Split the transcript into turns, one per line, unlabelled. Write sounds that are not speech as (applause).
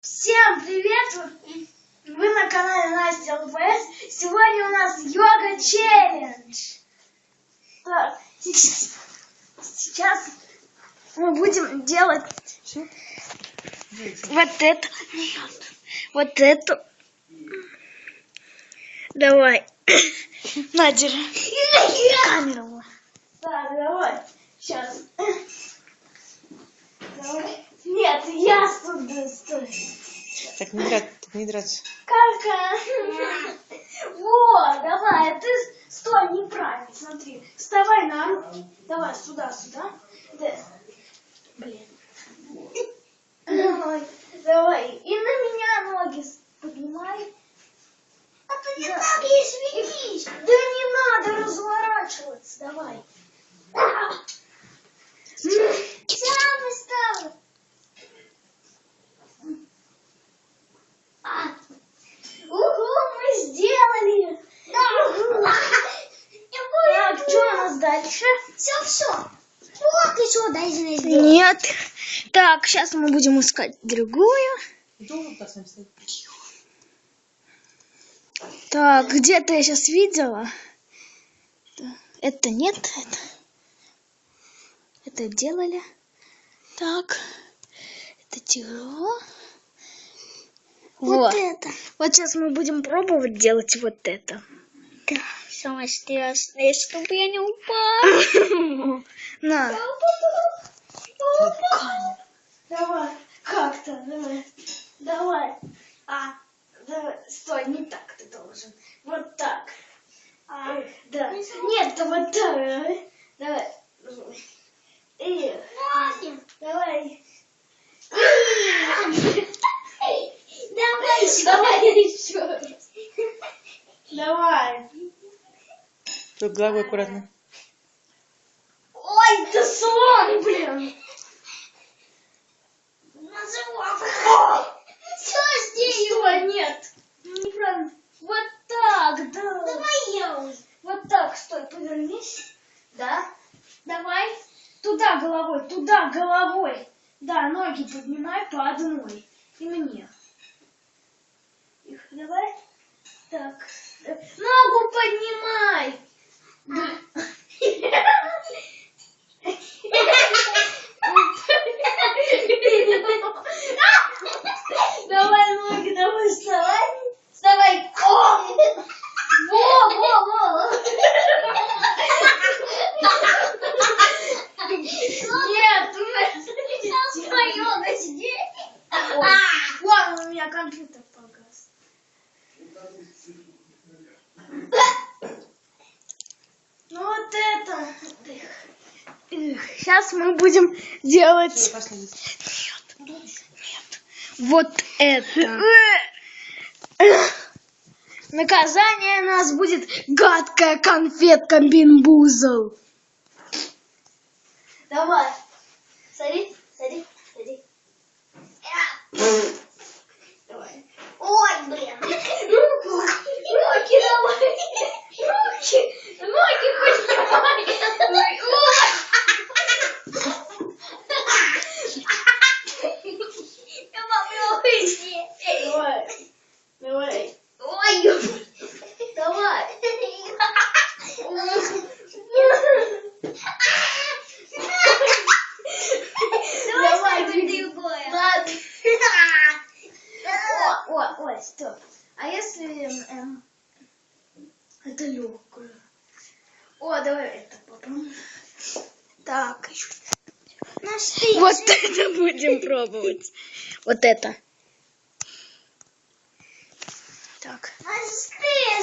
Всем привет! Вы на канале Настя ЛПС. Сегодня у нас йога челлендж. Так, сейчас, сейчас мы будем делать вот это. Вот это. Давай. (coughs) На, держи. Камеру. Так, давай. Сейчас. Давай. Нет, я сюда стой.
Так не драться, так не драться.
Как? Вот, давай, а ты стой неправильно, смотри. Вставай на руки. Давай сюда, сюда. Да. Блин. Давай, давай. И на меня ноги с- поднимай. А ты не так и светись. Да не надо разворачиваться, давай. Сам ставь. А, Угу, мы сделали. Да. Так, что у нас дальше? Все, все. Вот еще сделать. Нет. Так, сейчас мы будем искать другую. Так, где-то я сейчас видела. Это нет, это. Это делали. Так. Это тяжело. Вот.
это.
Вот сейчас мы будем пробовать делать вот это.
Да, самое страшное, чтобы я не упала. (laughs)
На. Давай, как-то, давай. Давай. А, давай. Стой, не так ты должен. Вот так. А, да. Нет, да вот так. Давай. И, давай. (laughs) Давай, давай еще раз. Давай.
Только головой аккуратно.
Ой, да слон, блин. Что здесь? Что? Нет. Неправильно. Вот так, да.
Давай я уже.
Вот так, стой, повернись. Да. Давай. Туда головой, туда головой. Да, ноги поднимай по одной. И мне. Их давай. Так. Э, Ногу поднимай. Да. Давай ноги, давай вставай. Вставай. О! Во, во, во. Нет, вы...
Мое на сидеть.
Ой, Вон, у меня компьютер погас. Ну вот это. Сейчас мы будем делать
Всё, последний.
вот это. Наказание у нас будет гадкая конфетка бинбузл. Давай. Садись, садись, садись. Давай.
Ой, блин.
Руку, руки давай. Руки, ноги поднимай.
Я попробую
Давай, давай,
Ой,
давай.
давай что-нибудь другое.
Ладно. О, ой, стоп. А если эм, это легкую? О, давай это попробуем. Так. Вот это будем пробовать. Вот это. Так.
Скажи,